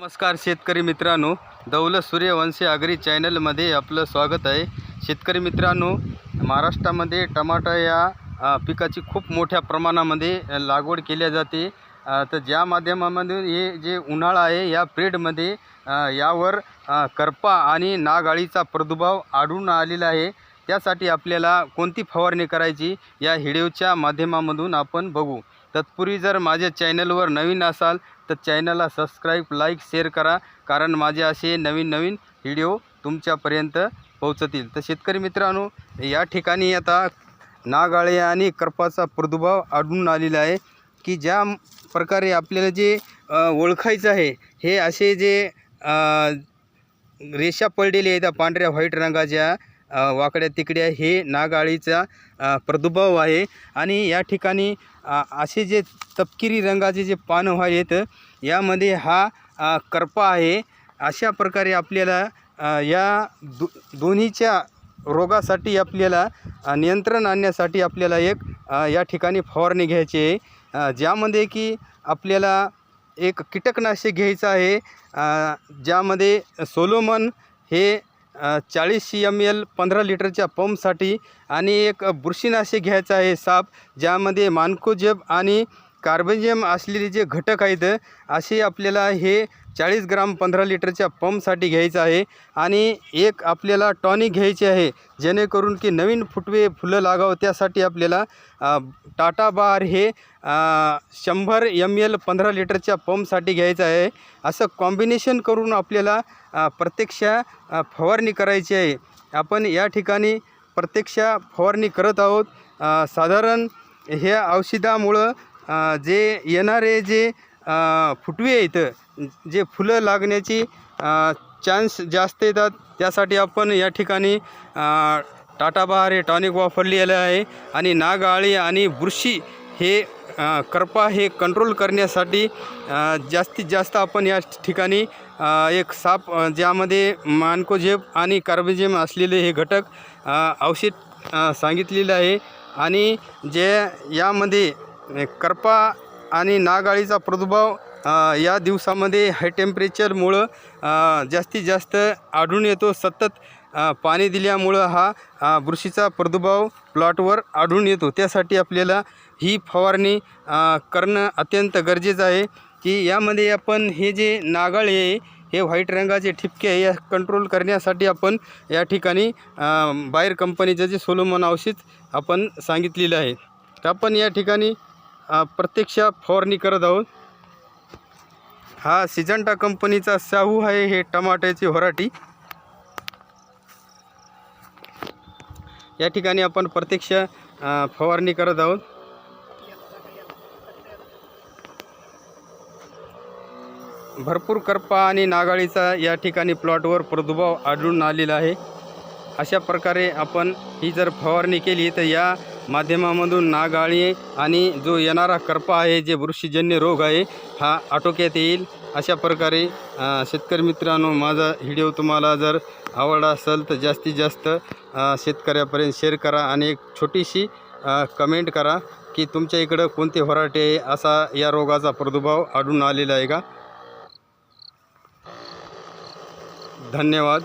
नमस्कार शेतकरी मित्रांनो दौलत सूर्यवंशी आगरी चॅनलमध्ये आपलं स्वागत आहे. शेतकरी मित्रांनो महाराष्ट्रामध्ये टमाटा या पिकाची खूप मोठ्या प्रमाणामध्ये लागवड केल्या जाते. तर ज्या माध्यमामध्ये हे जे उन्हाळा आहे या पिरियडमध्ये यावर करपा आणि नागाळीचा प्रादुर्भाव आढळून आलेला आहे. त्यासाठी आपल्याला कोणती फवारणी करायची या हिडिओच्या माध्यमामधून आपण बघू. तत्पूर्वी जर माझ्या चॅनलवर नवीन असाल तर चॅनलला सबस्क्राईब लाईक शेअर करा. कारण माझे असे नवीन नवीन व्हिडिओ तुमच्यापर्यंत पोहोचतील. तर शेतकरी मित्रांनो या ठिकाणी आता नागाळे आणि करपाचा प्रादुर्भाव आढळून आलेला आहे की ज्या प्रकारे आपल्याला जे ओळखायचं आहे हे असे जे रेषा पडलेली आहेत त्या पांढऱ्या व्हाईट रंगाच्या वाकड्या तिकड्या हे नागाळीचा प्रादुर्भाव आहे. आणि या ठिकाणी असे जे तपकिरी रंगाचे जे पानं आहेत यामध्ये हा करपा आहे. अशा प्रकारे आपल्याला या दो दोन्हीच्या रोगासाठी आपल्याला नियंत्रण आणण्यासाठी आपल्याला एक या ठिकाणी फवारणी घ्यायची आहे. ज्यामध्ये की आपल्याला एक कीटकनाशक घ्यायचं आहे. ज्यामध्ये सोलोमन हे चाळीस एम एल पंधरा लिटरच्या पंपसाठी आणि एक बुरशीनाशक घ्यायचं आहे साप ज्यामध्ये मानकोजेब आणि कार्बेजियम असलेले जे घटक आहेत असे आपल्याला हे चाळीस ग्राम पंधरा लिटरच्या पंपसाठी घ्यायचं आहे आणि एक आपल्याला टॉनिक घ्यायचे आहे जेणेकरून की नवीन फुटवे फुलं लागावं. त्यासाठी आपल्याला टाटा बार हे शंभर एम एल पंधरा लिटरच्या पंपसाठी घ्यायचं आहे. असं कॉम्बिनेशन करून आपल्याला प्रत्यक्ष फवारणी करायची आहे. आपण या ठिकाणी प्रत्यक्ष फवारणी करत आहोत. साधारण ह्या औषधामुळं जे येणारे जे फुटवे आहेत. जे फुलं लागण्याची चान्स जास्त येतात. त्यासाठी आपण या ठिकाणी टाटा बहार हे टॉनिक वापरलेलं आहे. आणि नागाळी आणि बुरशी हे करपा हे कंट्रोल करण्यासाठी जास्तीत जास्त आपण या ठिकाणी एक साप ज्यामध्ये मानकोजेब आणि कार्बोजेम असलेले हे घटक औषध सांगितलेलं आहे. आणि जे यामध्ये करपा आणि नागाळीचा प्रादुर्भाव या दिवसामध्ये हाय टेम्परेचरमुळं जास्तीत जास्त आढळून येतो. सतत पाणी दिल्यामुळं हा बुरशीचा प्रादुर्भाव प्लॉटवर आढळून येतो. त्यासाठी आपल्याला ही फवारणी करणं अत्यंत गरजेचं आहे की यामध्ये आपण हे जे नागाळ आहे हे व्हाईट रंगाचे ठिपके आहे या कंट्रोल करण्यासाठी आपण या ठिकाणी बाहेर कंपनीचं जे सोलोमन औषध आपण सांगितलेलं आहे. तर आपण या ठिकाणी प्रत्यक्ष फवारणी करत आहोत. हा सिजंटा कंपनीचा साहू आहे हे टमाट्याची व्हरायटी. या ठिकाणी आपण प्रत्यक्ष फवारणी करत आहोत. भरपूर करपा आणि नागाळीचा या ठिकाणी प्लॉटवर प्रादुर्भाव आढळून आलेला आहे. अशा प्रकारे आपण ही जर फवारणी केली तर या माध्यमामधून नागाळी आणि जो येणारा करपा आहे जे बुरशीजन्य रोग आहे हा आटोक्यात येईल. अशा प्रकारे शेतकरी मित्रांनो माझा व्हिडिओ तुम्हाला जर आवडला असेल तर जास्तीत जास्त शेतकऱ्यापर्यंत शेअर करा आणि एक छोटीशी कमेंट करा की तुमच्या इकडं कोणते व्हरायटी आहे असा या रोगाचा प्रादुर्भाव आढळून आलेला आहे का? धन्यवाद.